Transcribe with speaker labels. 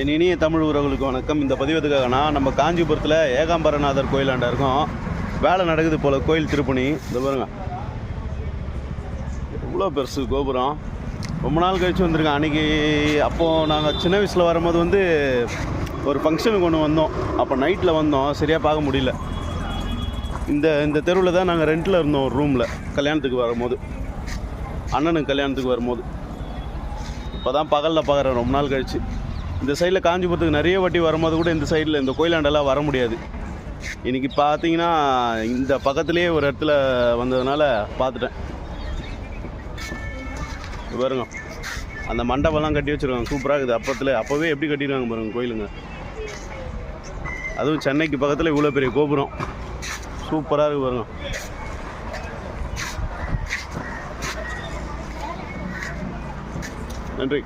Speaker 1: என் இனிய தமிழ் உறவுகளுக்கு வணக்கம். இந்த பதிவதுக்காகனா நம்ம காஞ்சிபுரத்தில் ஏகாம்பரநாதர் கோயிலாண்ட இருக்கோம். வேலை நடக்குது போல் கோயில் திருப்பணி. இந்த பாருங்க. எவ்வளோ பெருசு கோபுரம். ரொம்ப நாள் கழிச்சு வந்திருக்கேன். அன்றைக்கி அப்போது நாங்கள் சின்ன வயசில் வரும்போது வந்து ஒரு ஃபங்க்ஷனுக்கு ஒன்று வந்தோம். அப்போ நைட்டில் வந்தோம். சரியாக பார்க்க முடியல. இந்த இந்த தெருவில் தான் நாங்கள் ரெண்டில் இருந்தோம் ஒரு ரூமில் கல்யாணத்துக்கு வரும்போது. அண்ணனுக்கு கல்யாணத்துக்கு வரும்போது. இப்போ தான் பகலில் பார்க்குறேன் ரொம்ப நாள் கழிச்சு. இந்த சைடில் காஞ்சிபுரத்துக்கு நிறைய வாட்டி வரும்போது கூட இந்த சைடில் இந்த கோயிலாண்டெல்லாம் வர முடியாது. இன்றைக்கி பார்த்தீங்கன்னா இந்த பக்கத்துலேயே ஒரு இடத்துல வந்ததுனால பார்த்துட்டேன் பாருங்க. அந்த மண்டபம்லாம் கட்டி வச்சுருக்காங்க. சூப்பராக இருக்குது. அப்பத்தில் அப்போவே எப்படி கட்டிடுவாங்க பாருங்க கோயிலுங்க. அதுவும் சென்னைக்கு பக்கத்தில் இவ்வளோ பெரிய கோபுரம். சூப்பராக இருக்குது பாருங்க. நன்றி.